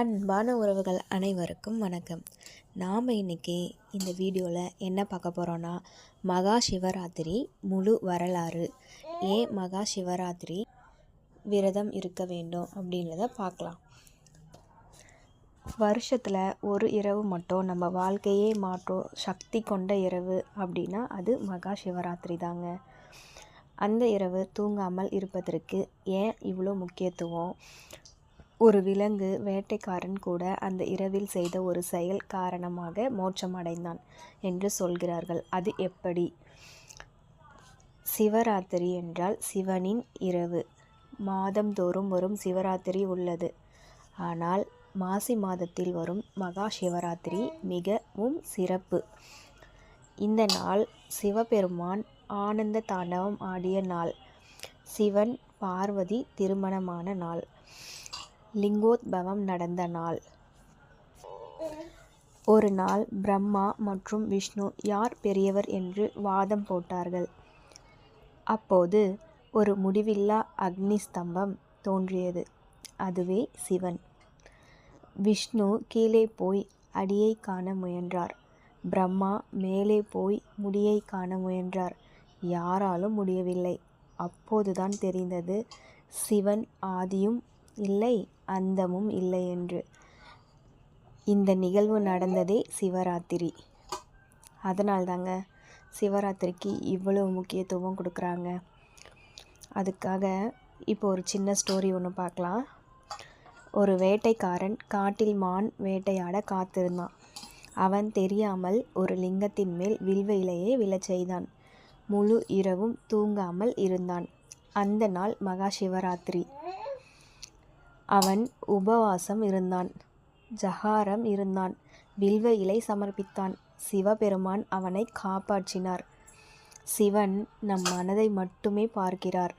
அன்பான உறவுகள் அனைவருக்கும் வணக்கம். நாம் இன்றைக்கி இந்த வீடியோவில் என்ன பார்க்க போகிறோன்னா மகா சிவராத்திரி முழு வரலாறு. ஏன் மகா சிவராத்திரி விரதம் இருக்க வேண்டும் அப்படின்றத பார்க்கலாம். வருஷத்தில் ஒரு இரவு மட்டும் நம்ம வாழ்க்கையே மாற்றும் சக்தி கொண்ட இரவு அப்படின்னா அது மகா சிவராத்திரி தாங்க. அந்த இரவு தூங்காமல் இருப்பதற்கு ஏன் இவ்வளோ முக்கியத்துவம்? ஒரு விலங்கு வேட்டைக்காரன் கூட அந்த இரவில் செய்த ஒரு செயல் காரணமாக மோட்சம் அடைந்தான் என்று சொல்கிறார்கள். அது எப்படி? சிவராத்திரி என்றால் சிவனின் இரவு. மாதந்தோறும் வரும் சிவராத்திரி உள்ளது. ஆனால் மாசி மாதத்தில் வரும் மகா சிவராத்திரி மிகவும் சிறப்பு. இந்த நாள் சிவபெருமான் ஆனந்த தாண்டவம் ஆடிய நாள். சிவன் பார்வதி திருமணமான நாள். லிங்கோத்பவம் நடந்த நாள். ஒரு நாள் பிரம்மா மற்றும் விஷ்ணு யார் பெரியவர் என்று வாதம் போட்டார்கள். அப்போது ஒரு முடிவில்லா அக்னி ஸ்தம்பம் தோன்றியது. அதுவே சிவன். விஷ்ணு கீழே போய் அடியை காண முயன்றார். பிரம்மா மேலே போய் முடியை காண முயன்றார். யாராலும் முடியவில்லை. அப்போதுதான் தெரிந்தது சிவன் ஆதியும் இல்லை. அந்தமும் இல்லை என்று இந்த நிகழ்வு நடந்ததே சிவராத்திரி. அதனால் தாங்க சிவராத்திரிக்கு இவ்வளோ முக்கியத்துவம் கொடுக்குறாங்க. அதுக்காக இப்போ ஒரு சின்ன ஸ்டோரி ஒன்று பார்க்கலாம். ஒரு வேட்டைக்காரன் காட்டில் மான் வேட்டையாட காத்திருந்தான். அவன் தெரியாமல் ஒரு லிங்கத்தின் மேல் வில்வ இலையை விழச் செய்தான். முழு இரவும் தூங்காமல் இருந்தான். அந்த நாள் மகா சிவராத்திரி. அவன் உபவாசம் இருந்தான். ஜகாரம் இருந்தான். வில்வ இலை சமர்ப்பித்தான். சிவபெருமான் அவனை காப்பாற்றினார். சிவன் நம் மனதை மட்டுமே பார்க்கிறார்.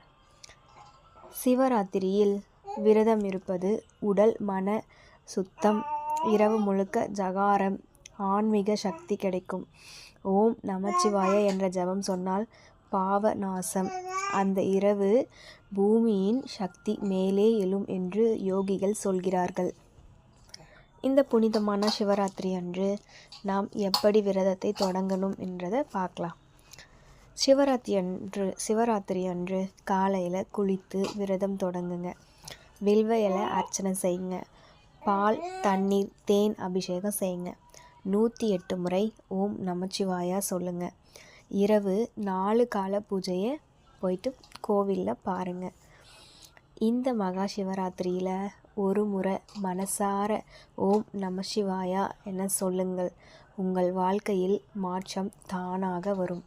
சிவராத்திரியில் விரதம் இருப்பது உடல் மன சுத்தம் இரவு முழுக்க ஜகாரம் ஆன்மீக சக்தி கிடைக்கும். ஓம் நமச்சிவாய என்ற ஜபம் சொன்னால் பாவ நாசம் அந்த இரவு பூமியின் சக்தி மேலே எழும் என்று யோகிகள் சொல்கிறார்கள். இந்த புனிதமான சிவராத்திரி அன்று நாம் எப்படி விரதத்தை தொடங்கணும் என்றதை பார்க்கலாம். சிவராத்திரி அன்று சிவராத்திரி அன்று காலையில் குளித்து விரதம் தொடங்குங்க. வில்வ இலை அர்ச்சனை செய்யுங்க. பால் தண்ணீர் தேன் அபிஷேகம் செய்யுங்க. நூற்றி எட்டு முறை ஓம் நமச்சிவாயா சொல்லுங்கள் இரவு நாலு கால பூஜையை போயிட்டு கோவிலில் பாருங்கள் இந்த மகா சிவராத்திரியில் ஒரு முறை மனசார ஓம் நம சிவாயா என சொல்லுங்கள். உங்கள் வாழ்க்கையில் மாற்றம் தானாக வரும்.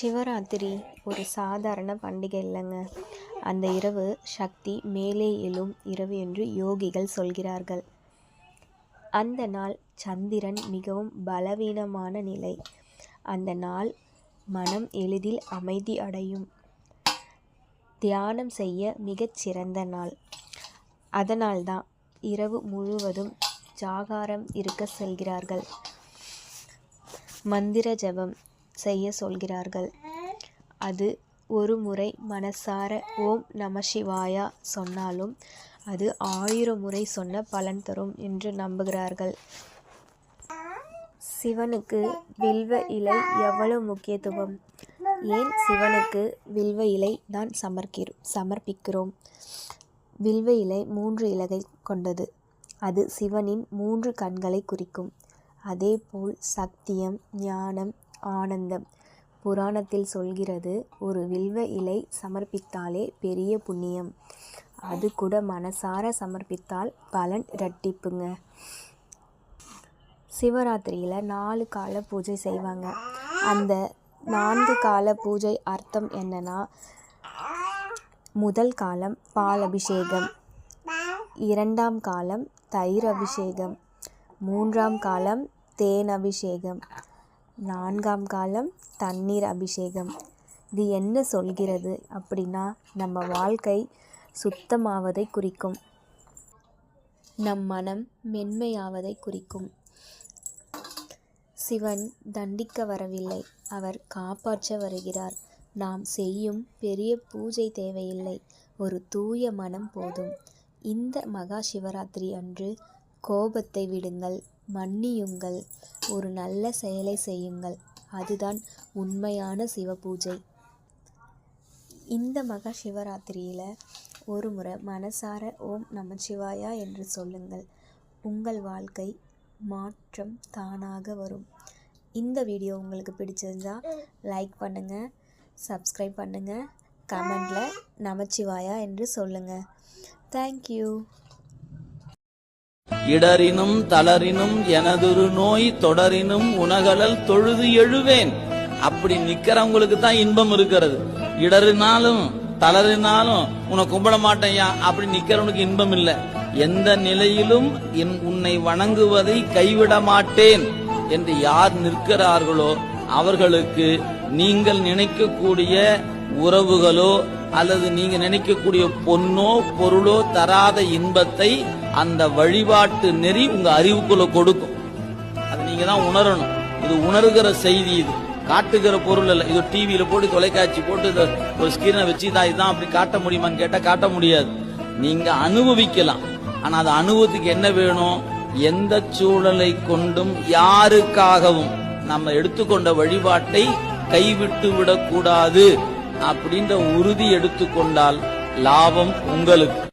சிவராத்திரி ஒரு சாதாரண பண்டிகை இல்லைங்க. அந்த இரவு சக்தி மேலே எழும் இரவு என்று யோகிகள் சொல்கிறார்கள். அந்த நாள் சந்திரன் மிகவும் பலவீனமான நிலை. அந்த நாள் மனம் எளிதில் அமைதி அடையும். தியானம் செய்ய மிகச் சிறந்த நாள். அதனால்தான் இரவு முழுவதும் ஜாகாரம் இருக்க செல்கிறார்கள். மந்திர ஜபம் செய்ய சொல்கிறார்கள். அது ஒரு முறை மனசார ஓம் நம சிவாயா சொன்னாலும் அது ஆயிரம் முறை சொன்ன பலன் தரும் என்று நம்புகிறார்கள். சிவனுக்கு வில்வ இலை எவ்வளவு முக்கியத்துவம்? ஏன் சிவனுக்கு வில்வ இலை தான் சமர்க்கிறோம் சமர்ப்பிக்கிறோம்? வில்வ இலை மூன்று இலகை கொண்டது. அது சிவனின் மூன்று கண்களை குறிக்கும். அதேபோல் சத்தியம் ஞானம் ஆனந்தம். புராணத்தில் சொல்கிறது ஒரு வில்வ இலை சமர்ப்பித்தாலே பெரிய புண்ணியம். அது கூட மனசார சமர்ப்பித்தால் பலன் இரட்டிப்புங்க. சிவராத்திரியில் நாலு கால பூஜை செய்வாங்க. அந்த நான்கு கால பூஜை அர்த்தம் என்னன்னா முதல் காலம் பால் அபிஷேகம் இரண்டாம் காலம் தயிர் அபிஷேகம் மூன்றாம் காலம் தேன் அபிஷேகம் நான்காம் காலம் தண்ணீர் அபிஷேகம் இது என்ன சொல்கிறது அப்படின்னா நம்ம வாழ்க்கை சுத்தமாவதை குறிக்கும். நம் மனம் மென்மையாவதை குறிக்கும். சிவன் தண்டிக்க வரவில்லை. அவர் காப்பாற்ற வருகிறார். நாம் செய்யும் பெரிய பூஜை தேவையில்லை. ஒரு தூய மனம் போதும். இந்த மகா சிவராத்திரி அன்று கோபத்தை விடுங்கள் மன்னியுங்கள் ஒரு நல்ல செயலை செய்யுங்கள். அதுதான் உண்மையான சிவ பூஜை இந்த மகா சிவராத்திரியில் ஒரு முறை மனசார ஓம் நமச்சிவாயா என்று சொல்லுங்கள். உங்கள் வாழ்க்கை மாற்றம் தானாக வரும். இந்த வீடியோ உங்களுக்கு பிடிச்சிருந்தா லைக் பண்ணுங்கள் சப்ஸ்கிரைப் பண்ணுங்கள் கமெண்டில் நமச்சிவாயா என்று சொல்லுங்கள் தேங்க்யூ இடரினும் தளரினும் எனதொரு நோய் தொடரினும் உணகலல் தொழுது எழுவேன். அப்படி நிக்கிறவங்களுக்கு தான் இன்பம் இருக்கிறது. இடறினாலும் தளறினாலும் உன்னை கும்பிட மாட்டேயா அப்படி நிக்கிறவனுக்கு இன்பம் இல்லை. எந்த நிலையிலும் என் உன்னை வணங்குவதை கைவிட மாட்டேன் என்று யார் நிற்கிறார்களோ அவர்களுக்கு நீங்கள் நினைக்கக்கூடிய உறவுகளோ அல்லது நீங்க நினைக்கக்கூடிய பொன்னோ பொருளோ தராத இன்பத்தை அந்த வழிபாட்டு நெறி உங்க அறிவுக்குள்ள கொடுக்கும். அது நீங்க தான் உணரணும். இது உணர்கிற செய்தி இது. காட்டுகிற பொருள் இல்ல. இது டிவியில போட்டு தொலைக்காட்சி போட்டு ஒரு ஸ்கிரீனை வச்சு தான் இதுதான் அப்படி காட்ட முடியுமான்னு கேட்டா காட்ட முடியாது. நீங்க அனுபவிக்கலாம். ஆனா அது அனுபவத்துக்கு என்ன வேணும்? எந்த சூழலை கொண்டும் யாருக்காகவும் நம்ம எடுத்துக்கொண்ட வழிபாட்டை கைவிட்டு விடக்கூடாது. அப்படின்ற உறுதி எடுத்துக்கொண்டால் லாபம் உங்களுக்கு.